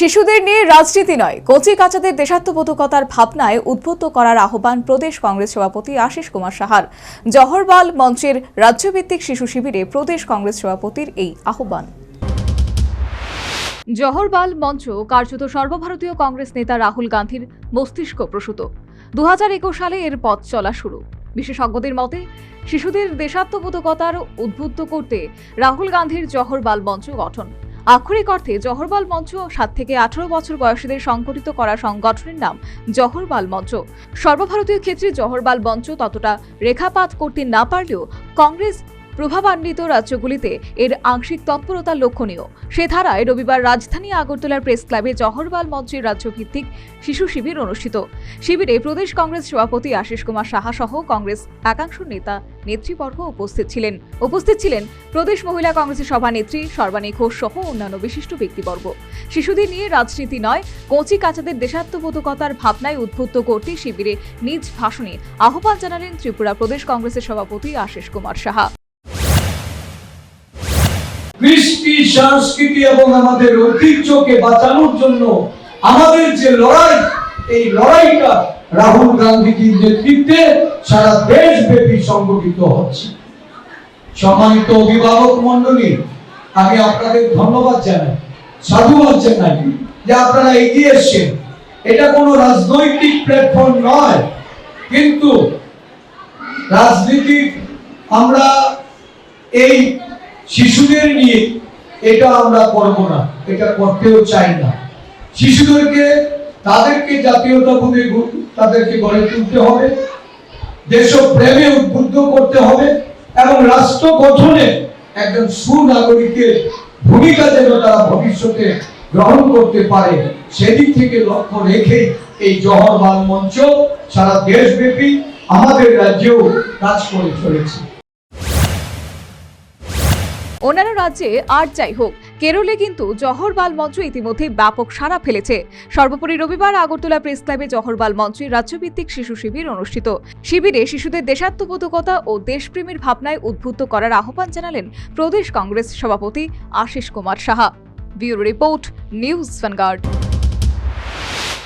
শিশুদের নিয়ে রাজনীতি নয়, কচি কাচাদের দেশাত্মবোধকতার ভাবনায় উদ্বুদ্ধ করার আহ্বান প্রদেশ কংগ্রেস সভাপতি আশিস কুমার সাহার। জহরবাল মঞ্চের রাজ্যভিত্তিক শিশু শিবিরে প্রদেশ কংগ্রেস সভাপতির এই আহ্বান। জহরবাল মঞ্চ কার্যত সর্বভারতীয় কংগ্রেস নেতা রাহুল গান্ধীর মস্তিষ্ক প্রসূত। দু হাজার একুশ সালে এর পথ চলা শুরু। বিশেষজ্ঞদের মতে, শিশুদের দেশাত্মবোধকতার উদ্বুদ্ধ করতে রাহুল গান্ধীর জহরবাল মঞ্চ গঠন। আক্ষরিক অর্থে জহরবাল মঞ্চ সাত থেকে আঠারো বছর বয়সীদের সংগঠিত করা সংগঠনের নাম জহরবাল মঞ্চ। সর্বভারতীয় ক্ষেত্রে জহরবাল মঞ্চ ততটা রেখাপাত করতে না পারলেও কংগ্রেস প্রভাবান্বিত রাজ্যগুলিতে এর আংশিক তৎপরতা লক্ষণীয়। সে ধারায় রবিবার রাজধানী আগরতলার প্রেস ক্লাবে জহরবাল মঞ্চের রাজ্যভিত্তিক শিশু শিবির অনুষ্ঠিত। শিবিরে প্রদেশ কংগ্রেস সভাপতি আশিস কুমার সাহা সহ কংগ্রেস একাংশ নেতা নেতৃবর্গ উপস্থিত ছিলেন। উপস্থিত ছিলেন প্রদেশ মহিলা কংগ্রেসের সভানেত্রী সর্বানী ঘোষ সহ অন্যান্য বিশিষ্ট ব্যক্তিবর্গ। শিশুদের নিয়ে রাজনীতি নয়, কচি কাচাদের দেশাত্মবোধকতার ভাবনায় উদ্বুদ্ধ করতে শিবিরে নিজ ভাষণে আহ্বান জানালেন ত্রিপুরা প্রদেশ কংগ্রেসের সভাপতি আশিস কুমার সাহা। সংস্কৃতি এবং আমাদের ঐতিহ্যকে বাঁচানোর জন্য আমাদের যে লড়াই, এই লড়াইটা রাহুল গান্ধীজির নেতৃত্বে সারা দেশব্যাপী সংগঠিত হচ্ছে। সম্মানিত অভিভাবক মন্ডলী আমি আপনাদের ধন্যবাদ জানাই, সাধুবাদ জানাই যে আপনারা এগিয়ে এসছেন। এটা কোনো রাজনৈতিক প্ল্যাটফর্ম নয়, কিন্তু রাজনীতি আমরা এই শিশুদের নিয়ে এটা আমরা করব না, এটা করতেও চাই না। শিশুদেরকে, তাদেরকে জাতীয়তাবোধে গু- তাদেরকে গড়ে তুলতে হবে, দেশপ্রেমে উদ্বুদ্ধ করতে হবে এবং রাষ্ট্র গঠনে একজন সুনাগরিকের ভূমিকা যেন তারা ভবিষ্যতে গ্রহণ করতে পারে, সেদিক থেকে লক্ষ্য রেখে এই জহর জহরবাল মঞ্চ সারা দেশব্যাপী আমাদের রাজ্যেও কাজ করে চলেছে। অন্যান্য রাজ্যে আর যাই হোক, কেরলে কিন্তু জহরবাল মঞ্চ ইতিমধ্যে ব্যাপক সাড়া ফেলেছে। সর্বোপরি রবিবার আগরতলা প্রেস ক্লাবে জহরবাল মঞ্চে রাজ্যভিত্তিক শিশু শিবির অনুষ্ঠিত। শিবিরে শিশুদের দেশাত্মবোধকতা ও দেশপ্রেমের ভাবনায় উদ্বুদ্ধ করার আহ্বান জানালেন প্রদেশ কংগ্রেস সভাপতি Ashis Kumar Saha. Bureau report, News Vanguard